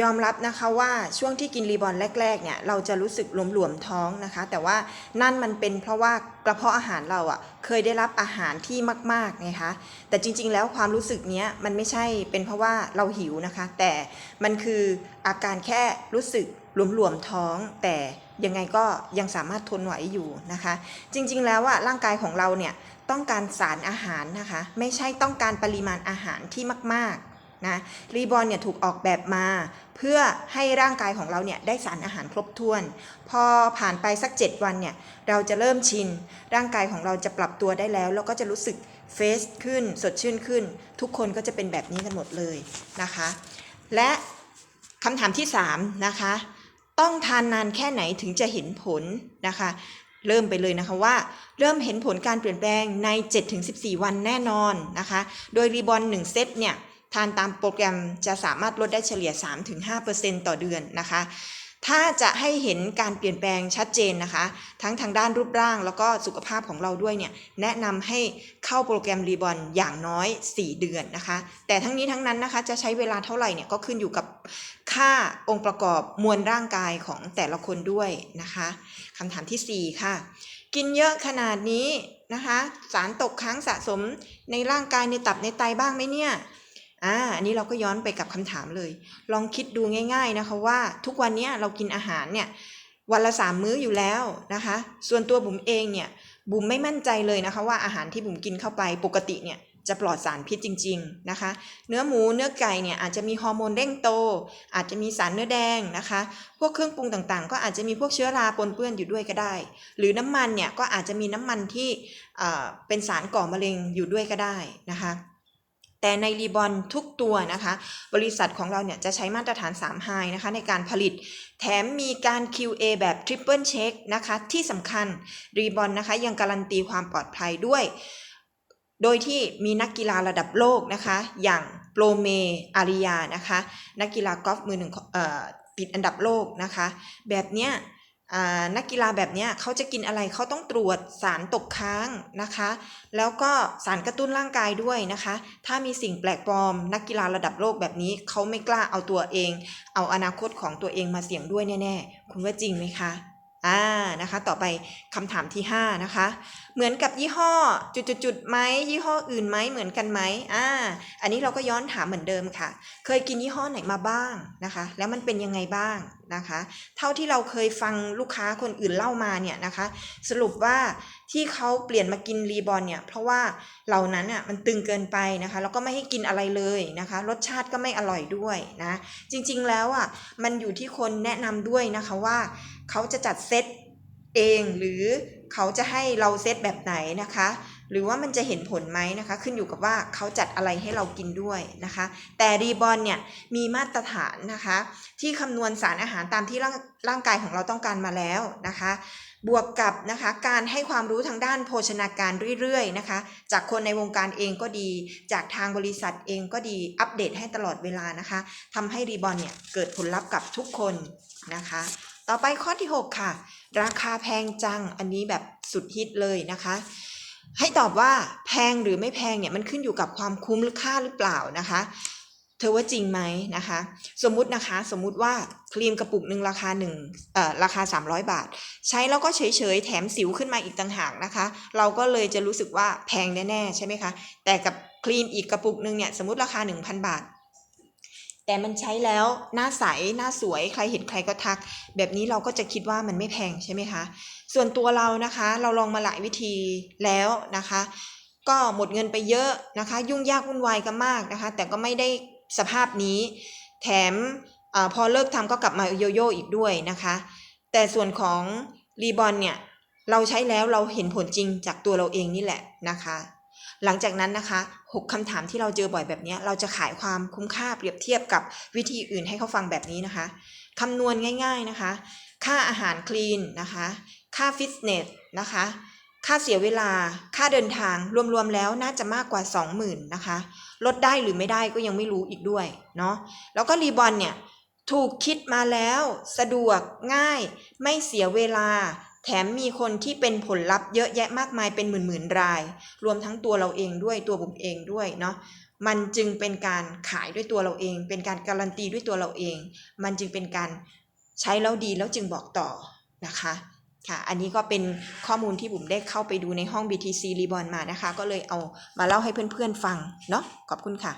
ยอมรับนะคะว่าช่วงที่กินรีบอลแรกๆเนี่ยเราจะรู้สึกหลวมๆท้องนะคะ แต่ว่านั่นมันเป็นเพราะว่ากระเพาะอาหารเราอะ่ะเคยได้รับอาหารที่มากๆไงคะแต่จริงๆแล้วความรู้สึกเนี้ยมันไม่ใช่เป็นเพราะว่าเราหิวนะคะ แต่มันคืออาการแค่รู้สึกหลวมๆท้อง แต่ยังไงก็ยังสามารถทนไหวอยู่นะคะ จริงๆแล้วอะร่างกายของเราเนี่ยต้องการสารอาหารนะคะ ไม่ใช่ต้องการปริมาณอาหารที่มากๆ นะรีบอลเนี่ยถูกออกแบบมา เพื่อให้ร่างกายของเราเนี่ยได้สารอาหารครบถ้วน พอผ่านไปสัก 7 วันเนี่ยเราจะเริ่มชิน ร่างกายของเราจะปรับตัวได้แล้ว แล้วก็จะรู้สึกเฟสขึ้น สดชื่นขึ้น ทุกคนก็จะเป็นแบบนี้กันหมดเลยนะคะ และคำถามที่ 3 นะคะ ต้องทานนานแค่ไหนถึงจะเห็นผลนะคะเริ่มไปเลยนะคะว่าเริ่มเห็นผลการเปลี่ยนแปลงใน 7-14 วันแน่นอนนะคะ โดยรีบอล1เซตเนี่ย ทานตามโปรแกรมจะสามารถลดได้เฉลี่ย 3-5%ต่อเดือนนะคะ ถ้าจะให้เห็นการเปลี่ยนแปลงชัดเจนนะคะ ทั้งทางด้านรูปร่างแล้วก็สุขภาพของเราด้วยเนี่ย แนะนำให้เข้าโปรแกรมรีบอลอย่างน้อย 4 เดือนนะคะ แต่ทั้งนี้ทั้งนั้นนะคะ จะใช้เวลาเท่าไหร่เนี่ยก็ขึ้นอยู่กับค่าองค์ประกอบมวลร่างกายของแต่ละคนด้วยนะคะคำถามทีสี่4 ค่ะ กินเยอะขนาดนี้นะคะ สารตกค้างสะสมในร่างกายในตับในไตบ้างไหมเนี่ย อ่าอันนี้เราก็ย้อนไปกับคำถามเลย ลองคิดดูง่าย ๆนะคะว่า ทุกวันนี้เรากินอาหารเนี่ยวันละสามมื้ออยู่แล้วนะคะ ส่วนตัวบุ๋มเองเนี่ยบุ๋มไม่มั่นใจเลยนะคะ ว่าอาหารที่บุ๋มกินเข้าไปปกติเนี่ยจะปลอดสารพิษจริง ๆนะคะ เนื้อหมูเนื้อไก่เนี่ยอาจจะมีฮอร์โมนเร่งโต อาจจะมีสารเนื้อแดงนะคะ พวกเครื่องปรุงต่างๆ ก็อาจจะมีพวกเชื้อราปนเปื้อนอยู่ด้วยก็ได้ หรือน้ำมันเนี่ยก็อาจจะมีน้ำมันที่เป็นสารก่อมะเร็งอยู่ด้วยก็ได้นะคะ แต่ในรีบอลทุกตัวนะคะ บริษัทของเราเนี่ยจะใช้มาตรฐาน3 High นะคะในการผลิต แถมมีการ QA แบบ Triple Check นะคะที่สำคัญรีบอลนะคะยังการันตีความปลอดภัยด้วย โดยที่มีนักกีฬาระดับโลกนะคะอย่างโปรเมอาริยานะคะนักกีฬากอล์ฟมือหนึ่งของเอ่อติดอันดับโลกนะคะ แบบเนี้ย นักกีฬาแบบนี้เขาจะกินอะไรเขาต้องตรวจสารตกค้างนะคะ แล้วก็สารกระตุ้นร่างกายด้วยนะคะ ถ้ามีสิ่งแปลกปลอม นักกีฬาระดับโลกแบบนี้เขาไม่กล้าเอาตัวเอง เอาอนาคตของตัวเองมาเสี่ยงด้วยแน่ ๆ คุณว่าจริงไหมคะ อ่านะคะต่อไปคำถามที่ 5 นะคะ เหมือนกับยี่ห้อจุดๆๆไหมยี่ห้ออื่นไหมเหมือนกันไหมอ่าอันนี้เราก็ย้อนถามเหมือนเดิมค่ะ เคยกินยี่ห้อไหนมาบ้างนะคะ แล้วมันเป็นยังไงบ้างนะคะ เท่าที่เราเคยฟังลูกค้าคนอื่นเล่ามาเนี่ยนะคะ สรุปว่าที่เขาเปลี่ยนมากินรีบอลเนี่ยเพราะว่าเหล่านั้นอะมันตึงเกินไปนะคะแล้วก็ไม่ให้กินอะไรเลยนะคะ รสชาติก็ไม่อร่อยด้วยนะจริงๆแล้วอะมันอยู่ที่คนแนะนำด้วยนะคะว่า เขาจะจัดเซตเองหรือเขาจะให้เราเซตแบบไหนนะคะ หรือว่ามันจะเห็นผลไหมนะคะ ขึ้นอยู่กับว่าเขาจัดอะไรให้เรากินด้วยนะคะ แต่รีบอลเนี่ยมีมาตรฐานนะคะ ที่คำนวณสารอาหารตามที่ร่างร่างกายของเราต้องการมาแล้วนะคะ บวกกับนะคะการให้ความรู้ทางด้านโภชนาการเรื่อยๆนะคะ จากคนในวงการเองก็ดี จากทางบริษัทเองก็ดีอัปเดตให้ตลอดเวลานะคะทำให้รีบอลเนี่ยเกิดผลลัพธ์กับทุกคนนะคะ ต่อไปข้อที่ 6 ค่ะ ราคาแพงจังอันนี้แบบสุดฮิตเลยนะคะ ให้ตอบว่าแพงหรือไม่แพงเนี่ยมันขึ้นอยู่กับความคุ้มหรือค่าหรือเปล่านะคะ เธอว่าจริงไหมนะคะ สมมุตินะคะสมมุติว่าครีมกระปุกหนึ่งราคาหนึ่งเอ่อราคา 300 บาท ใช้แล้วก็เฉยๆ แถมสิวขึ้นมาอีกต่างหากนะคะ เราก็เลยจะรู้สึกว่าแพงแน่ๆใช่ไหมคะแต่กับครีมอีกกระปุกหนึ่งเนี่ยสมมติราคา 1,000 บาท แต่มันใช้แล้วหน้าใสหน้าสวยใครเห็นใครก็ทัก แบบนี้เราก็จะคิดว่ามันไม่แพงใช่ไหมคะ ส่วนตัวเรานะคะ เราลองมาหลายวิธีแล้วนะคะ ก็หมดเงินไปเยอะนะคะ ยุ่งยากวุ่นวายกันมากนะคะ แต่ก็ไม่ได้สภาพนี้ แถมอพอเลิกทำก็กลับมาโยโย่อีกด้วยนะคะ แต่ส่วนของรีบอลเนี่ยเราใช้แล้วเราเห็นผลจริงจากตัวเราเองนี่แหละนะคะ หลังจากนั้นนะคะหกคำถามที่เราเจอบ่อยแบบนี้เราจะขายความคุ้มค่าเปรียบเทียบกับวิธีอื่นให้เขาฟังแบบนี้นะคะคำนวณง่าย ๆนะคะ ค่าอาหารคลีนนะคะ ค่าฟิตเนสนะคะ ค่าเสียเวลา ค่าเดินทางรวมๆแล้วน่าจะมากกว่า 20,000นะคะ ลดได้หรือไม่ได้ก็ยังไม่รู้อีกด้วยเนาะ แล้วก็รีบอลเนี่ยถูกคิดมาแล้ว สะดวกง่าย ไม่เสียเวลา แถมมีคนที่เป็นผลลัพธ์เยอะแยะมากมายเป็นหมื่นๆราย รวมทั้งตัวเราเองด้วยตัวบุ๋มเองด้วยเนาะมันจึงเป็นการขายด้วยตัวเราเอง เป็นการการันตีด้วยตัวเราเอง มันจึงเป็นการใช้แล้วดีแล้วจึงบอกต่อนะคะค่ะ อันนี้ก็เป็นข้อมูลที่บุ๋มได้เข้าไปดูในห้อง BTC Reborn มานะคะ ก็เลยเอามาเล่าให้เพื่อนๆฟังเนาะขอบคุณค่ะ